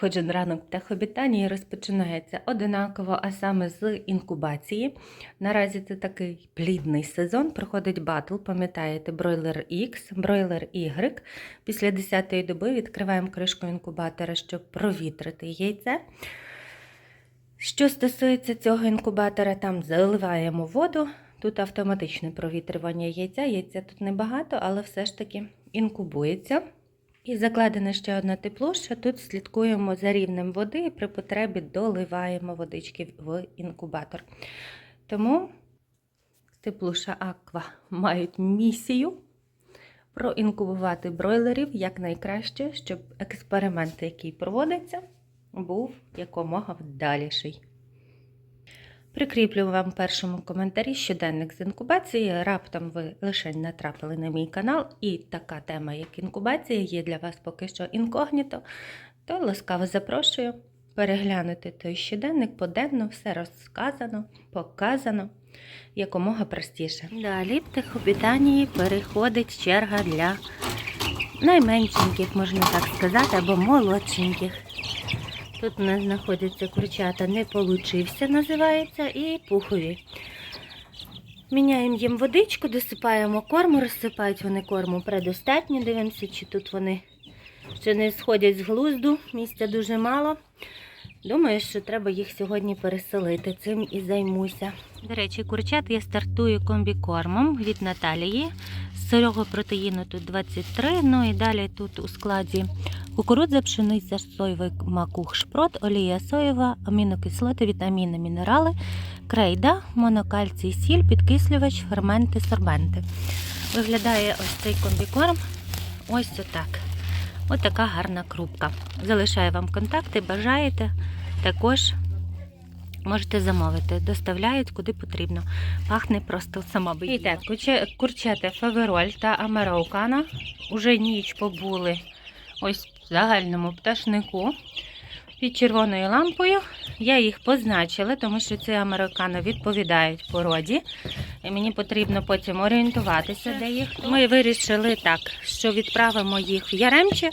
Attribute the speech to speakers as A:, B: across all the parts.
A: Кожен ранок птахобітанії розпочинається одинаково, а саме з інкубації. Наразі це такий плідний сезон. Проходить батл, пам'ятаєте, бройлер X, бройлер Y. Після 10-ї доби відкриваємо кришку інкубатора, щоб провітрити яйце. Що стосується цього інкубатора, там заливаємо воду. Тут автоматичне провітрювання яйця. Яйця тут небагато, але все ж таки інкубується. І закладена ще одна теплушка. Тут слідкуємо за рівнем води і при потребі доливаємо водички в інкубатор. Тому теплуша Аква мають місію проінкубувати бройлерів якнайкраще, щоб експеримент, який проводиться, був якомога вдаліший. Прикріплю вам в першому коментарі щоденник з інкубації. Раптом ви лише натрапили на мій канал, і така тема, як інкубація, є для вас поки що інкогніто, то ласкаво запрошую переглянути той щоденник поденно, все розказано, показано якомога простіше. Далі в Тихобітанії переходить черга для найменшеньких, можна так сказати, або молодшеньких. Тут у нас знаходяться курчата не получився, називається, і пухові. Міняємо їм водичку, досипаємо корму, розсипають вони корму предостатньо. Дивимося, чи тут вони ще не сходять з глузду, місця дуже мало. Думаю, що треба їх сьогодні переселити. Цим і займуся. До речі, курчат я стартую комбікормом від Наталії. З сирого протеїну тут 23, ну і далі тут у складі кукурудза, пшениця, соєвий макух, шпрот, олія соєва, амінокислоти, вітаміни, мінерали, крейда, монокальцій, сіль, підкислювач, ферменти, сорбенти. Виглядає ось цей комбікорм ось отак. Ось така гарна крупка. Залишаю вам контакти, бажаєте. Також можете замовити. Доставляють куди потрібно. Пахне просто сама би. І так, курча- курчата фавероль та американа уже ніч побули ось загальному пташнику під червоною лампою. Я їх позначила, тому що ці американо відповідають породі. І мені потрібно потім орієнтуватися, де їх. Ми вирішили так, що відправимо їх в Яремче,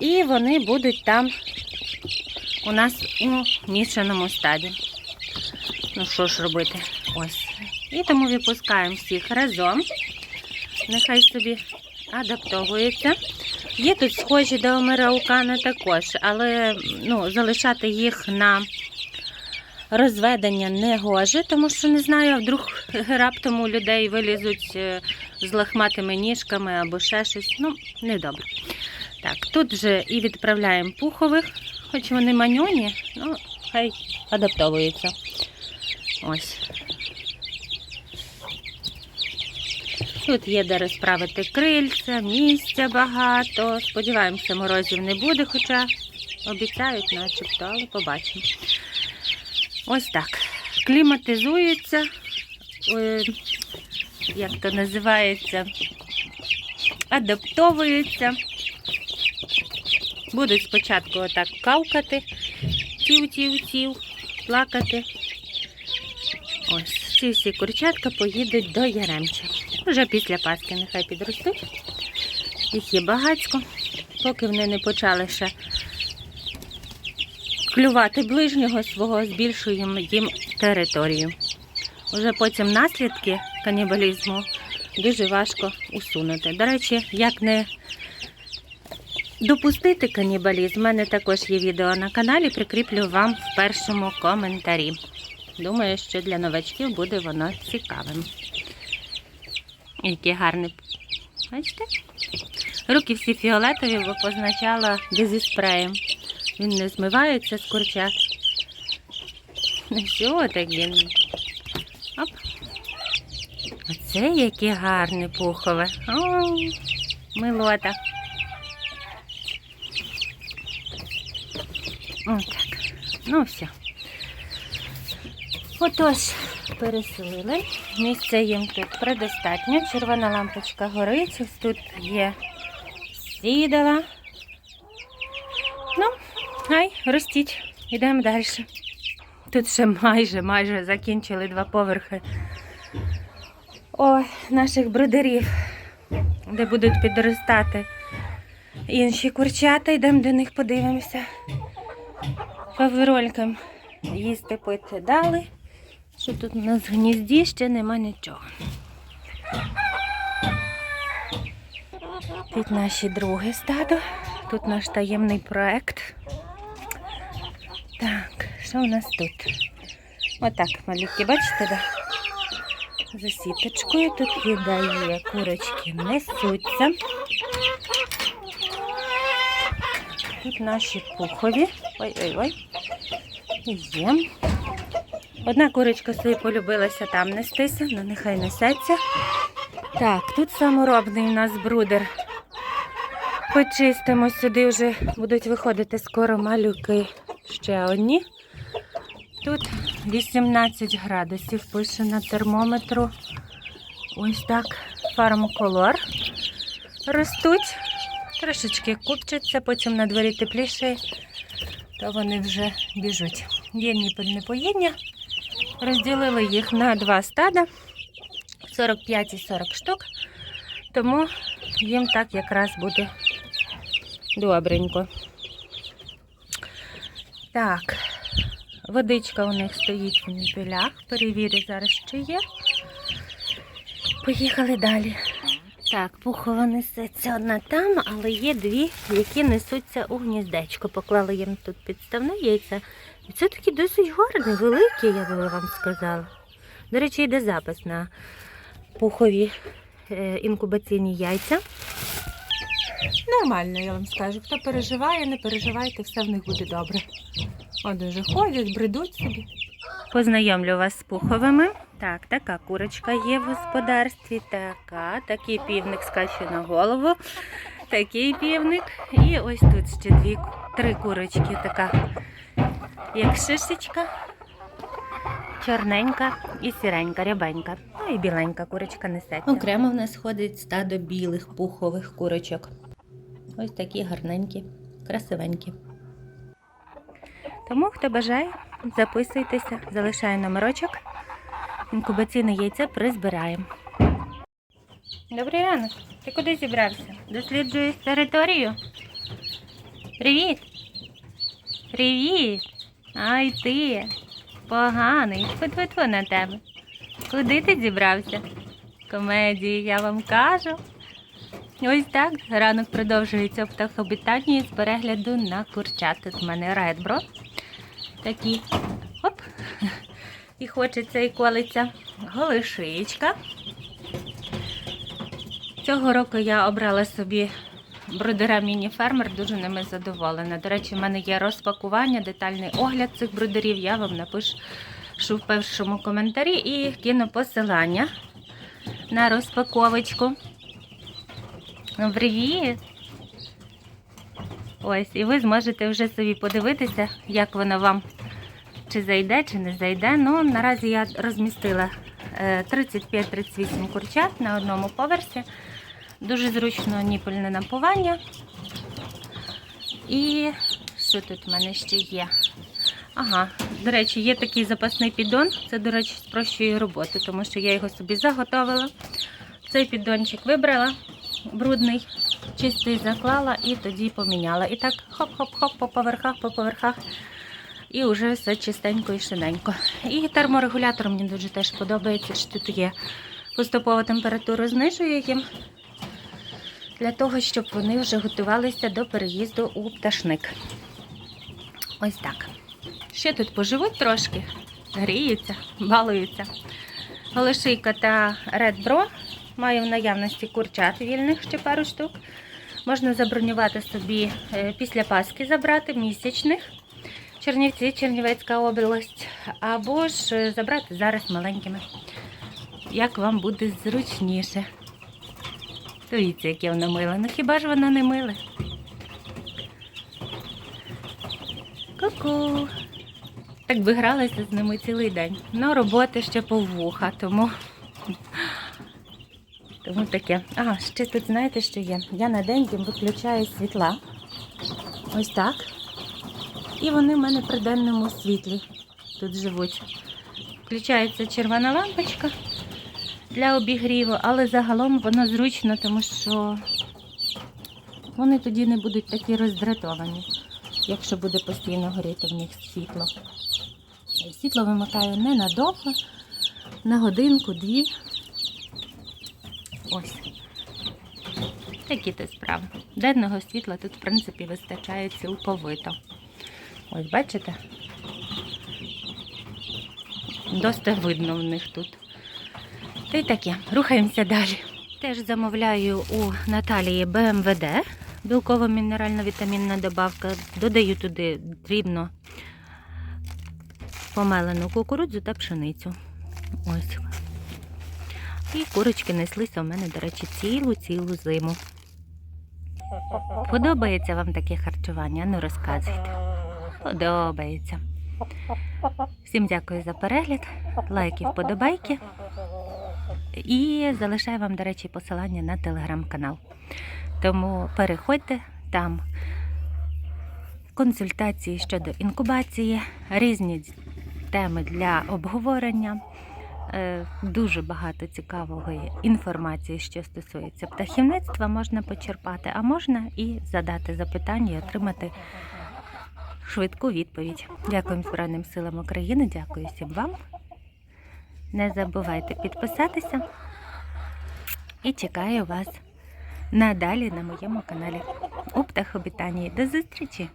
A: і вони будуть там у нас у мішаному стаді. Ну що ж робити? Ось. І тому випускаємо всіх разом. Нехай собі адаптовуються. Є тут схожі до Омераукана також, але ну, залишати їх на розведення не гоже, тому що не знаю, а вдруг раптом у людей вилізуть е, з лахматими ніжками або ще щось. Ну, недобре. Так, тут вже і відправляємо пухових, хоч вони маньоні, ну, хай адаптовуються. Ось. Тут є де розправити крильця, місця багато. Сподіваємося, морозів не буде, хоча обіцяють начебто, але побачимо. Ось так. Кліматизуються, е, як то називається, адаптовуються. Будуть спочатку отак кавкати, тів-тів-тів, плакати. Ось ці всі курчатка поїдуть до Яремча. Вже після Пасхи нехай підростуть. Їх є багацько, поки вони не почали ще клювати ближнього свого, збільшуємо їм територію. Уже потім наслідки канібалізму дуже важко усунути. До речі, як не допустити канібалізм, у мене також є відео на каналі, прикріплю вам в першому коментарі. Думаю, що для новачків буде воно цікавим. Який гарний. Бачите? Руки всі фіолетові, бо позначала дезіспреєм. Він не змивається з курчат. Ну що так він? Оп. Оце яке гарне пухове. О, милота. О, так. Ну все. Отож, переселили. Місця їм тут предостатньо. Червона лампочка горить. Ось тут є сідала. Ну, хай, ростіть. Йдемо далі. Тут ще майже, майже закінчили два поверхи. Ой, наших бродерів, де будуть підростати інші курчата, йдемо до них подивимося. Фаверолькам їсти пити дали. Що тут у нас в гнізді ще нема нічого. Тут наші друге стадо. Тут наш таємний проект. Так, що у нас тут? Отак, малюки, бачите, да? За сіточкою тут їда є, курочки несуться. Тут наші пухові. Ой-ой-ой. Є. Одна курочка собі полюбилася там нестися, ну нехай несеться. Так, тут саморобний у нас брудер. Почистимо сюди вже будуть виходити скоро малюки ще одні. Тут 18 градусів пише на термометру. Ось так. Фармколор. Ростуть. Трошечки купчаться, потім на дворі тепліше, то вони вже біжуть. Є ніпельне поїдня. Розділили їх на два стада 45 і 40 штук. Тому їм так якраз буде добренько. Так, водичка у них стоїть в ніпелях. Перевірю зараз, чи є. Поїхали далі. Так, пухова несеться одна там, але є дві, які несуться у гніздечко. Поклали їм тут підставне яйця. І це такі досить гарні, великі, я би вам сказала. До речі, йде запис на пухові е, інкубаційні яйця. Нормально, я вам скажу. Хто переживає, не переживайте, все в них буде добре. От вже ходять, бредуть собі. Познайомлю вас з пуховими. Так, така курочка є в господарстві, така, такий півник скаче на голову, такий півник. І ось тут ще дві, три курочки, така, як шишечка, чорненька і сіренька, рябенька. Ну і біленька курочка несеться. Окремо в нас ходить стадо білих пухових курочок. Ось такі гарненькі, красивенькі. Тому, хто бажає, записуйтеся, залишаю номерочок. Інкубаційне яйце призбираємо. Добрий ранок. Ти куди зібрався? Досліджуєш територію? Привіт. Привіт. Ай ти. Поганий. Фу-фу-фу на тебе. Куди ти зібрався? Комедії, я вам кажу. Ось так. Ранок продовжується в птахобітанні з перегляду на курчат. Тут в мене редбро. Такі. Оп. І хочеться і колиться голишичка. Цього року я обрала собі брудера міні-фермер, дуже ними задоволена. До речі, в мене є розпакування, детальний огляд цих брудерів. Я вам напишу в першому коментарі і кину посилання на розпаковочку. Привіт! Ось, і ви зможете вже собі подивитися, як воно вам чи зайде, чи не зайде. Ну, наразі я розмістила е, 35-38 курчат на одному поверсі. Дуже зручно ніпельне напування. І що тут в мене ще є? Ага, до речі, є такий запасний піддон. Це, до речі, спрощує роботу, тому що я його собі заготовила. Цей піддончик вибрала, брудний, чистий заклала і тоді поміняла. І так хоп-хоп-хоп по поверхах, по поверхах. І вже все чистенько і шиненько. І терморегулятор мені дуже теж подобається, що тут є поступово температуру знижує їм. Для того, щоб вони вже готувалися до переїзду у пташник. Ось так. Ще тут поживуть трошки, гріються, балуються. Голошийка та Red Bro. Маю в наявності курчат вільних ще пару штук. Можна забронювати собі е, після Пасхи забрати місячних. Чернівці, Чернівецька область, або ж е, забрати зараз маленькими. Як вам буде зручніше. Дивіться, яке воно миле. Ну хіба ж воно не миле? Ку-ку. Так би гралася з ними цілий день. Ну, роботи ще повуха, тому. Тому таке. А, ще тут знаєте, що є? Я на день їм виключаю світла. Ось так. І вони в мене при денному світлі тут живуть. Включається червона лампочка для обігріву, але загалом воно зручно, тому що Вони тоді не будуть такі роздратовані, якщо буде постійно горіти в них світло. Світло вимикаю ненадовго, на годинку, дві. Ось. Такі то справи. Денного світла тут, в принципі, вистачає цілковито. Ось, бачите? Доста видно в них тут. Та й таке, рухаємося далі. Теж замовляю у Наталії БМВД, білково-мінерально-вітамінна добавка. Додаю туди дрібно помелену кукурудзу та пшеницю. Ось. І курочки неслися у мене, до речі, цілу-цілу зиму. Подобається вам таке харчування? Ну розказуйте. Подобається. Всім дякую за перегляд, лайки, вподобайки. І залишаю вам, до речі, посилання на телеграм-канал. Тому переходьте там консультації щодо інкубації, різні теми для обговорення. Е, Дуже багато цікавої інформації, що стосується птахівництва, можна почерпати, а можна і задати запитання і отримати швидку відповідь. Дякую Збройним силам України, дякую всім вам. Не забувайте підписатися і чекаю вас надалі на моєму каналі у птахобітанії. До зустрічі!